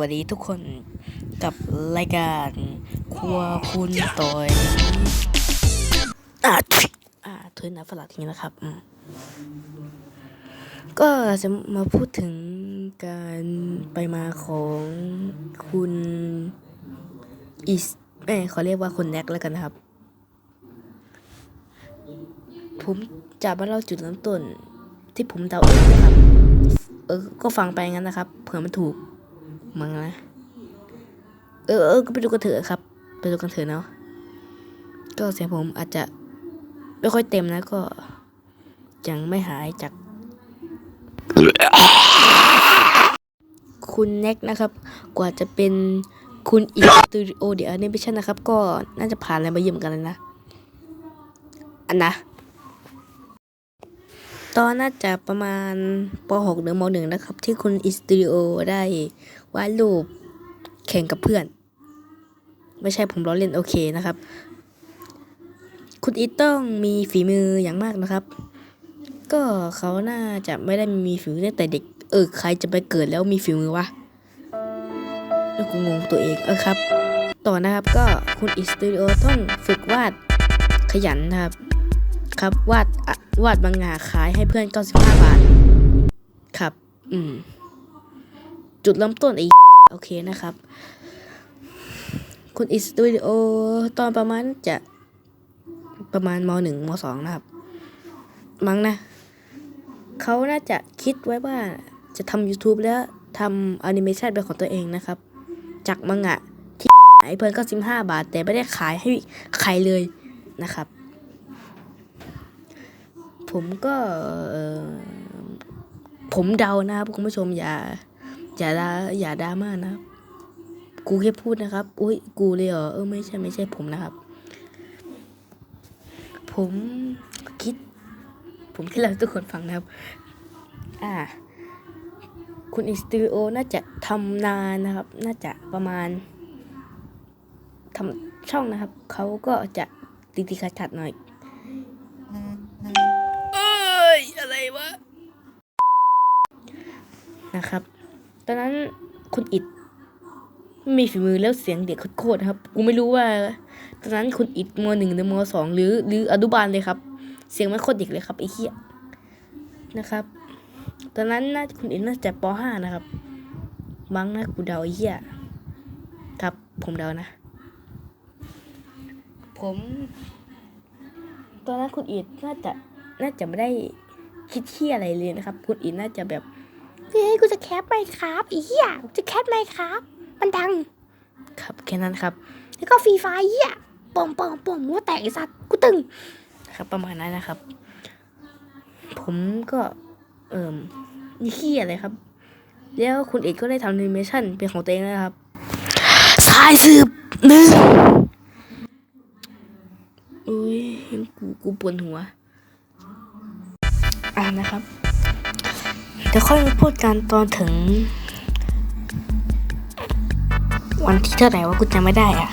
วัสดีทุกคนกับรายการครัวคุณต่อยอ่าอ่าทุนนะฝรั่งทีนะครับ ก็จะมาพูดถึงการไปมาของคุณอิสเอ้ยเขาเรียกว่าคุณแน็กแล้วกันนะครับ ผมจะมาเล่าจุดเริ่มต้นที่ผมเดาเองนะครับ เออ ก็ฟังไปงั้นนะครับ เผื่อมันถูก มั้งนะ เออเออก็ไปดูกันเถอะครับ ไปดูกันเถอะเนาะ ก็เสียงผมอาจจะไม่ค่อยเต็มนะก็ยังไม่หายจาก คุณแน็กนะครับ กว่าจะเป็นคุณอีกสตูดิโอเดี๋ยวนี้ไม่ใช่นนะครับ ก็น่าจะผ่านอะไรมาเยอะเหมือนกันเลยนะ อันนะ ตอนน่าจะประมาณป .6 หรือม .1 นะครับ ที่คุณอิสตูดิโอได้วาดรูปแข่งกับเพื่อน ไม่ใช่ผมล้อเล่นโอเคนะครับ คุณอิตต้องมีฝีมืออย่างมากนะครับ ก็เขาน่าจะไม่ได้มีฝีมือตั้งแต่เด็ก เออใครจะไปเกิดแล้วมีฝีมือวะแล้วกูงงตัวเองเออครับ ต่อนะครับก็คุณอิสตูดิโอต้องฝึกวาดขยันนะครับ ครับวาดวาดบางงาขายให้เพื่อน95บาท ครับ อืม จุดเริ่มต้นไอ้โอเคนะครับ คุณอิสตูดิโอตอนประมาณจะประมาณมหนึ่งมสองนะครับ มั้งนะ เขาน่าจะคิดไว้ว่าจะทำ YouTube แล้วทำแอนิเมชันเป็นของตัวเองนะครับ จากมังงะที่ขายเพื่อน95บาท แต่ไม่ได้ขายให้ใครเลยนะครับ ผมก็ผมเดานะครับคุณผู้ชมอย่า อย่าดาอย่าดราม่านะครับกูแค่พูดนะครับ อุ้ยกูเลยเหรอเออไม่ใช่ไม่ใช่ผมนะครับ ผมคิด ผมคิดแล้วทุกคนฟังนะครับ อ่า คุณอิสตูดิโอน่าจะทำนานนะครับ น่าจะประมาณทำช่องนะครับ เขาก็จะตีตีขัดขัดหน่อย นะครับ ตอนนั้นคุณอิดมีฝีมือแล้วเสียงเด็กโคตรนะครับ กูไม่รู้ว่า ตอนนั้นคุณอิดมหนึ่งหรือมสองหรือ หรืออนุบาลเลยครับ เสียงไม่โคตรเด็กเลยครับไอ้เหี้ยนะครับ ตอนนั้นน่าคุณอิดน่าจะปห้านะครับมั้งนะกูเดาไอ้เหี้ยครับ ผมเดานะ ผม ตอนนั้นคุณอิดน่าจะน่าจะไม่ได้คิดเที่ยอะไรเลยนะครับ คุณอิดน่าจะแบบ เฮ้ยกูจะแคปไหมครับไอีเหี้ยกูจะแคปไหมครับ มันดัง ครับแค่นั้นครับ แล้วก็ฟรีไฟเหี้ยปองปองปองหัวแตกไอ้สัตว์กูตึงครับประมาณนั้นนะครับ ผมก็เอ่มนี่ขี้อะไรครับ แล้วคุณเอกก็ได้ทำแอนิเมชันเป็นของตัวเองนะครับสายสืบหนึ่งอุ้ยกูกูปวดหัว อ่านะครับเดี๋ยวค่อยมาพูดกันตอนถึง วันที่เท่าไหร่ว่ากูจำไม่ได้อะ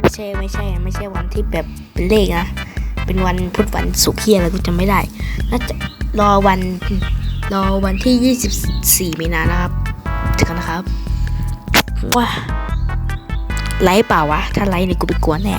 ไม่ใช่ไม่ใช่ ไม่ใช่วันที่แบบเป็นเลขนะเป็นวันพุธวันศุกร์เฮียอะไรกูจำไม่ได้น่าจะรอวันรอวันที่ 24 มีนานะครับถึงกันนะครับว้าไลฟ์เปล่าวะ ถ้าไลฟ์เนี่ยกูไปกวนแน่